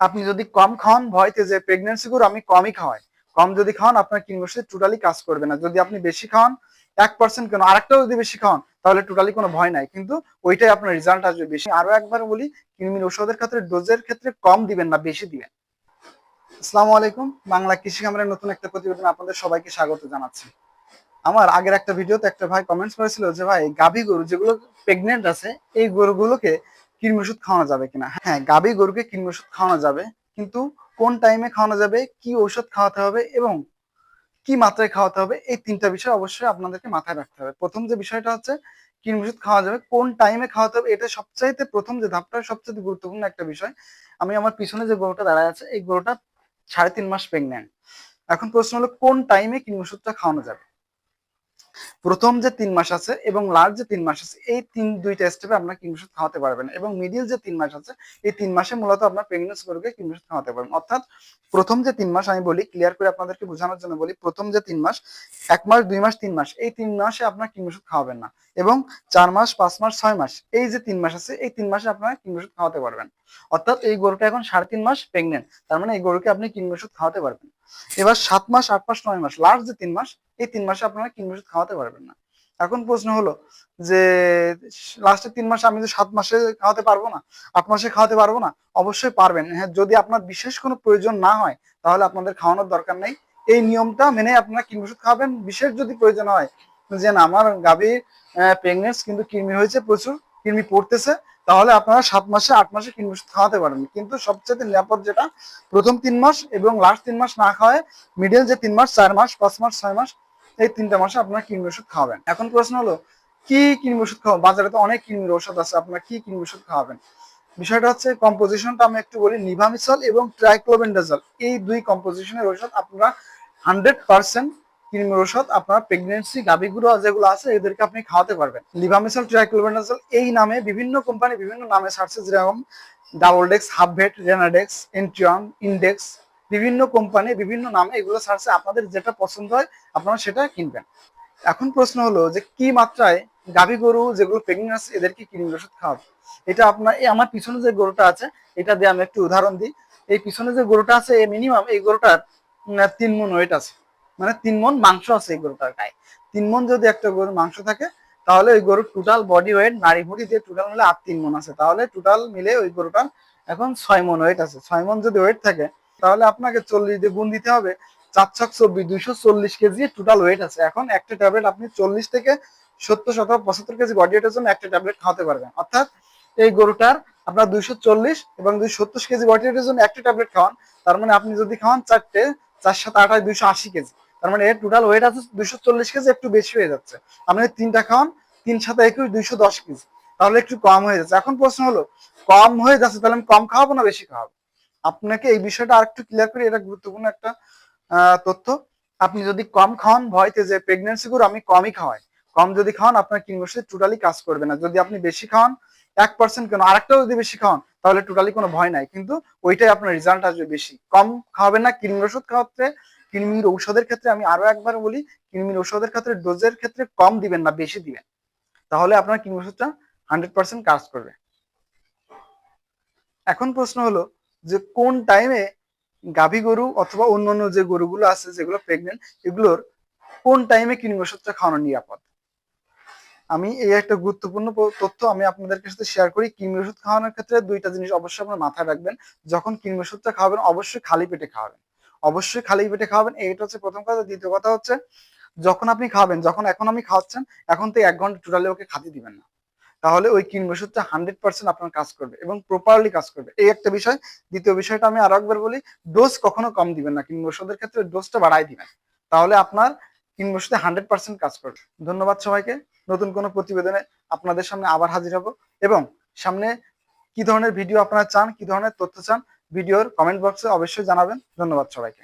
আপনি যদি কম খাওয়ান, ভয়তে যে প্রেগনেন্সি গুলো আমি কমই খাওয়াই। কম যদি খাওয়ান, আপনার কিনবসে টোটালি কাজ করবে না। যদি আপনি বেশি খাওয়ান, এক পার্সেন্ট কেন? আরেকটাও যদি বেশি খাওয়ান, তাহলে টোটালি কোনো ভয় নাই। কিন্তু ওইটাই আপনার রেজাল্ট আসবে বেশি। আরও একবার বলি কৃমির ওষুধের ক্ষেত্রে ডোজের ক্ষেত্রে কম দিবেন না, বেশি দিবেন। আসসালামু আলাইকুম। বাংলা কৃষি খামারের নতুন একটা প্রতিবেদন আপনাদের সবাইকে স্বাগত জানাচ্ছি। আমার আগের একটা ভিডিওতে একটা ভাই কমেন্টস করেছিল যে, ভাই, গাভী গরু যেগুলো প্রেগনেন্ট আছে, এই গরুগুলোকে কৃমি ওষুধ খাওয়ানো যাবে কিনা? হ্যাঁ গাভী গরুকে কৃমি ওষুধ খাওয়ানো যাবে, কিন্তু কোন টাইমে খাওয়ানো যাবে, কি ওষুধ খাওয়াতে হবে এবং কি মাত্রায় খাওয়াতে হবে, এই তিনটা বিষয় অবশ্যই আপনাদেরকে মাথায় রাখতে হবে। প্রথম যে বিষয়টা হচ্ছে কৃমি ওষুধ খাওয়া যাবে, কোন টাইমে খাওয়াতে হবে, এটা সবচাইতে প্রথম যে ধাপটা সবচেয়ে গুরুত্বপূর্ণ একটা বিষয়। আমি আমার পিছনে যে গরুটা দাঁড়ায় আছে, এই গরুটা সাড়ে তিন মাস প্রেগনেন্ট এখন প্রশ্ন হলো, কোন টাইমে কৃমি ওষুধটা খাওয়ানো যাবে? প্রথম যে তিন মাস আছে এবং লাস্ট যে তিন মাস আছে, এই তিন, দুইটা স্টেপে আপনার কৃমি ওষুধ খাওয়াতে পারবেন। এবং মিডিল যে তিন মাস আছে, এই তিন মাসে মূলত আপনার প্রেগনেন্সি গরুকে কৃমি ওষুধ খাওয়াতে পারবেন। অর্থাৎ প্রথম যে তিন মাস আমি বলি ক্লিয়ার করে আপনাদেরকে বোঝানোর জন্য বলি, প্রথম যে তিন মাস, এক মাস, দুই মাস, তিন মাস, এই তিন মাসে আপনার কৃমি ওষুধ খাওয়াবেন না। এবং চার মাস, পাঁচ মাস, ছয় মাস, এই যে তিন মাস আছে, এই তিন মাসে আপনারা কৃমি ওষুধ খাওয়াতে পারবেন। অর্থাৎ এই গরুটা এখন সাড়ে তিন মাস প্রেগনেন্ট তার মানে এই গরুকে আপনি কৃমি ওষুধ খাওয়াতে পারবেন। এবার সাত মাস, আট মাস, নয় মাস লাস্ট যে তিন মাস, এই তিন মাসে আপনারা কৃমি ওষুধ খাওয়াতে পারবেন না। এখন প্রশ্ন হলো যে লাস্টের তিন মাসে আমি যে সাত মাসে খাওয়াতে পারব না, আট মাসে খাওয়াতে পারব না? অবশ্যই পারবেন। হ্যাঁ যদি আপনার বিশেষ কোনো প্রয়োজন না হয়, তাহলে আপনাদের খাওয়ানোর দরকার নেই। এই নিয়মটা মেনে আপনারা কৃমি ওষুধ খাওয়াবেন বিশেষ যদি প্রয়োজন হয়, যে না, আমার গাভীর প্রেগনেন্স কিন্তু কৃমি হয়েছে প্রচুর, কৃমি পড়তেছে তাহলে আপনারা সাত মাসে, আট মাসে কৃমি ওষুধ খাওয়াতে পারবেন কিন্তু সবচেয়ে নিরাপদ যেটা, প্রথম তিন মাস এবং লাস্ট তিন মাস না খাওয়ায় মিডিল যে তিন মাস, চার মাস, পাঁচ মাস, ছয় মাস, এই তিনটা মাসে আপনারা কৃমি ওষুধ খাওয়াবেন। এখন প্রশ্ন হলো, কি কৃমি ওষুধ খাওয়াবেন বাজারে তো অনেক কৃমির ওষুধ আছে, আপনারা কি কৃমি ওষুধ খাওয়াবেন? বিষয়টা হচ্ছে কম্পোজিশনটা আমি একটু বলি, নিভামিসল এবং ট্রাইক্লোবেন্ডাজল এই দুই কম্পোজিশনের ওষুধ আপনারা হান্ড্রেড পার্সেন্ট কৃমির ওষুধ আপনার প্রেগনেন্সি গাভীগুলো যেগুলো আছে, এদেরকে আপনি খাওয়াতে পারবেন। লিভামিসল ট্রাইক্লোবেন্ডাজল এই নামে বিভিন্ন কোম্পানি বিভিন্ন নামে ছাড়ছে যেরকম ডাবল ডেক্স হাফ ভেট রেনাডেক্স এন্ট্রিয়ন ইন্ডেক্স বিভিন্ন কোম্পানি বিভিন্ন নামে এগুলো ছাড়ছে আপনাদের যেটা পছন্দ হয়, আপনারা সেটা কিনবেন। এখন প্রশ্ন হলো যে, কি মাত্রায় গাভী গরু যেগুলো প্রেগনেন্ট এদেরকে কৃমির ওষুধ খাওয়াবে? এটা আপনার, এই আমার পিছনে যে গরুটা আছে, এটা দিয়ে আমি একটু উদাহরণ দিই। এই পিছনে যে গরুটা আছে মিনিমাম এই গরুটার তিন মন ওয়েট আছে। মানে তিন মন মাংস আছে এই গরুটার গায়ে। তিন মন যদি একটা গরুর মাংস থাকে, তাহলে ওই গরুর টোটাল বডি ওয়েট নারী ভুড়ি দিয়ে টোটাল মিলে আট তিন মন আছে। তাহলে টোটাল মিলে ওই গরুটার এখন ছয় মন ওয়েট আছে। ছয় মন যদি ওয়েট থাকে, তাহলে আপনাকে চল্লিশ দিয়ে গুণ দিতে হবে। চার ছক চব্বিশ, দুইশো চল্লিশ কেজি টোটাল ওয়েট আছে। এখন একটা ট্যাবলেট আপনি চল্লিশ থেকে সত্তর শত পঁচাত্তর কেজি বডি ওয়েটের জন্য একটা ট্যাবলেট খাওয়াতে পারবেন। অর্থাৎ এই গরুটার আপনার দুইশো চল্লিশ এবং দুইশো সত্তর কেজি বডি ওয়েটের জন্য একটা ট্যাবলেট খাওয়ান। তার মানে আপনি যদি খাওয়ান চারটে, চার সাত আঠাশ দুইশো আশি কেজি। তার মানে এর টোটাল ওয়েট আছে দুইশো চল্লিশ কেজি, একটু বেশি হয়ে যাচ্ছে। আপনি তিনটা খাওয়ান তিন সাথে একুশ দুইশো দশ কেজি। তাহলে একটু কম হয়ে যাচ্ছে। এখন প্রশ্ন হলো, কম হয়ে যাচ্ছে তাহলে আমি কম খাওয়াবো না বেশি খাওয়াবো? আপনাকে এই বিষয়টা আরেকটু ক্লিয়ার করি, এটা গুরুত্বপূর্ণ একটা তথ্য। আপনি যদি কম খাওয়ান ভয়তে যে প্রেগনেন্সি গুলো আমি কমই খাওয়াই। কম যদি খাওয়ান, আপনার কিডনি ওষুধ টোটালি কাজ করবে না। যদি আপনি বেশি খাওয়ান, এক পার্সেন্ট কেন? আরেকটাও যদি বেশি খাওয়ান, তাহলে টোটালি কোনো ভয় নাই। কিন্তু ওইটাই আপনার রেজাল্ট আসবে বেশি। কম খাওয়াবেন না ওষুধ খাওয়াতে কিডনির ঔষধের ক্ষেত্রে আমি আরও একবার বলি, কৃমির ঔষধের ক্ষেত্রে ডোজের ক্ষেত্রে কম দিবেন না, বেশি দিবেন। তাহলে আপনার কিডনি ওষুধটা হান্ড্রেড পার্সেন্ট কাজ করবে। এখন প্রশ্ন হলো যে কোন টাইমে গাভী গরু অথবা অন্যান্য যে গরুগুলো আছে, যেগুলো প্রেগনেন্ট এগুলোর কোন টাইমে কৃমি ওষুধটা খাওয়ানো নিরাপদ? আমি এই একটা গুরুত্বপূর্ণ তথ্য আমি আপনাদেরকে সাথে শেয়ার করি, কৃমি ওষুধ খাওয়ানোর ক্ষেত্রে দুইটা জিনিস অবশ্যই আপনার মাথায় রাখবেন। যখন কৃমি ওষুধটা খাওয়াবেন, অবশ্যই খালি পেটে খাওয়াবেন। অবশ্যই খালি পেটে খাওয়াবেন এইটা হচ্ছে প্রথম কথা। দ্বিতীয় কথা হচ্ছে, যখন আপনি খাওয়াবেন যখন এখন আমি খাওয়াচ্ছেন এখন তো এক ঘণ্টা টোটালি ওকে খাতে দিবেন না। তাহলে ওই কিন ওষুধটা হান্ড্রেড পার্সেন্ট আপনার কাজ করবে এবং প্রপারলি কাজ করবে। এই একটা বিষয়। দ্বিতীয় বিষয়টা আমি আরও একবার বলি ডোজ কখনো কম দিবেন না। কিন ওষুধের ক্ষেত্রে ডোজটা বাড়াই দিবেন। তাহলে আপনার কিন ওষুধে হান্ড্রেড পার্সেন্ট কাজ করবে। ধন্যবাদ সবাইকে। নতুন কোনো প্রতিবেদনে আপনাদের সামনে আবার হাজির হব। এবং সামনে কি ধরনের ভিডিও আপনারা চান, কি ধরনের তথ্য চান ভিডিওর কমেন্ট বক্সে অবশ্যই জানাবেন। ধন্যবাদ সবাইকে।